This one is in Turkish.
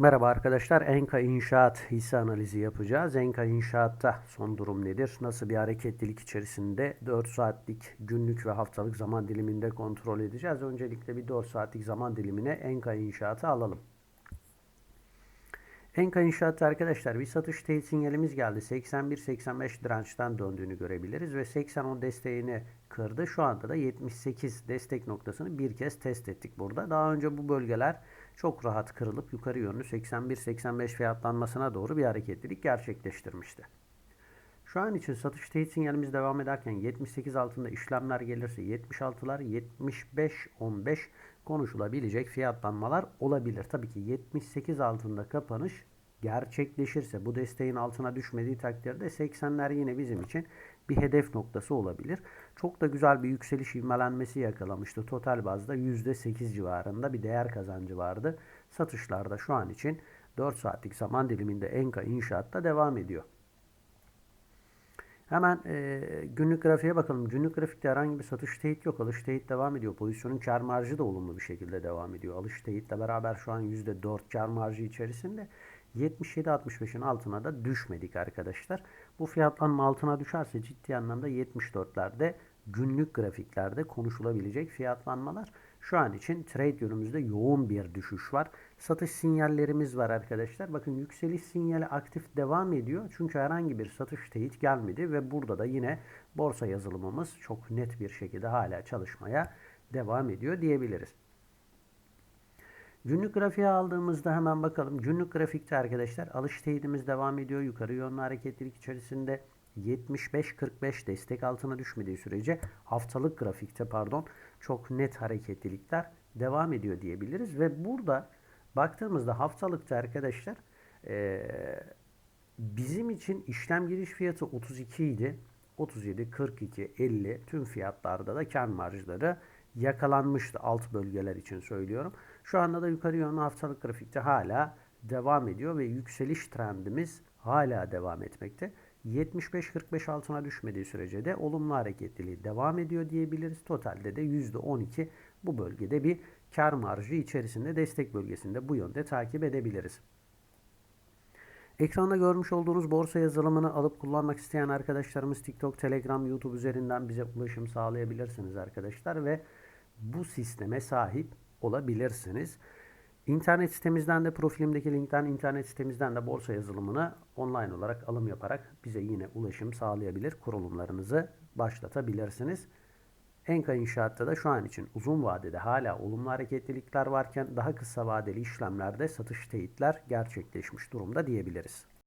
Merhaba arkadaşlar. Enka İnşaat hisse analizi yapacağız. Enka İnşaat'ta son durum nedir? Nasıl bir hareketlilik içerisinde 4 saatlik günlük ve haftalık zaman diliminde kontrol edeceğiz. Öncelikle bir 4 saatlik zaman dilimine Enka İnşaat'ı alalım. Enka İnşaat'ta arkadaşlar bir satış teyit sinyalimiz geldi. 81-85 dirençten döndüğünü görebiliriz ve 80-10 desteğini kırdı. Şu anda da 78 destek noktasını bir kez test ettik burada. Daha önce bu bölgeler çok rahat kırılıp yukarı yönlü 81-85 fiyatlanmasına doğru bir hareketlilik gerçekleştirmişti. Şu an için satış teyit sinyalimiz devam ederken 78 altında işlemler gelirse 76'lar 75-15 konuşulabilecek fiyatlanmalar olabilir. Tabii ki 78 altında kapanış gerçekleşirse bu desteğin altına düşmediği takdirde 80'ler yine bizim için bir hedef noktası olabilir. Çok da güzel bir yükseliş ivmelenmesi yakalamıştı. Total bazda %8 civarında bir değer kazancı vardı. Satışlarda şu an için 4 saatlik zaman diliminde Enka inşaatta devam ediyor. Hemen e, günlük grafiğe bakalım. Günlük grafikte herhangi bir satış teyit yok. Alış teyit devam ediyor. Pozisyonun kar marjı da olumlu bir şekilde devam ediyor. Alış teyitle beraber şu an %4 kar marjı içerisinde 77-65'in altına da düşmedik arkadaşlar. Bu fiyatlanma altına düşerse ciddi anlamda 74'lerde günlük grafiklerde konuşulabilecek fiyatlanmalar. Şu an için trade yönümüzde yoğun bir düşüş var. Satış sinyallerimiz var arkadaşlar. Bakın yükseliş sinyali aktif devam ediyor. Çünkü herhangi bir satış teyit gelmedi ve burada da yine borsa yazılımımız çok net bir şekilde hala çalışmaya devam ediyor diyebiliriz. Günlük grafiğe aldığımızda hemen bakalım. Günlük grafikte arkadaşlar alış teyidimiz devam ediyor. Yukarı yönlü hareketlilik içerisinde 75-45 destek altına düşmediği sürece haftalık grafikte pardon çok net hareketlilikler devam ediyor diyebiliriz. Ve burada baktığımızda haftalıkta arkadaşlar e, bizim için işlem giriş fiyatı 32 idi. 37, 42, 50 tüm fiyatlarda da kar marjları yakalanmıştı alt bölgeler için söylüyorum. Şu anda da yukarı yönlü haftalık grafikte hala devam ediyor ve yükseliş trendimiz hala devam etmekte. 75-45 altına düşmediği sürece de olumlu hareketliliği devam ediyor diyebiliriz. Totalde de %12 bu bölgede bir kar marjı içerisinde destek bölgesinde bu yönde takip edebiliriz. Ekranda görmüş olduğunuz borsa yazılımını alıp kullanmak isteyen arkadaşlarımız TikTok, Telegram, YouTube üzerinden bize ulaşım sağlayabilirsiniz arkadaşlar ve bu sisteme sahip olabilirsiniz. İnternet sitemizden de profilimdeki linkten internet sitemizden de borsa yazılımını online olarak alım yaparak bize yine ulaşım sağlayabilir. Kurulumlarınızı başlatabilirsiniz. Enka İnşaat'ta da şu an için uzun vadede hala olumlu hareketlilikler varken daha kısa vadeli işlemlerde satış teyitler gerçekleşmiş durumda diyebiliriz.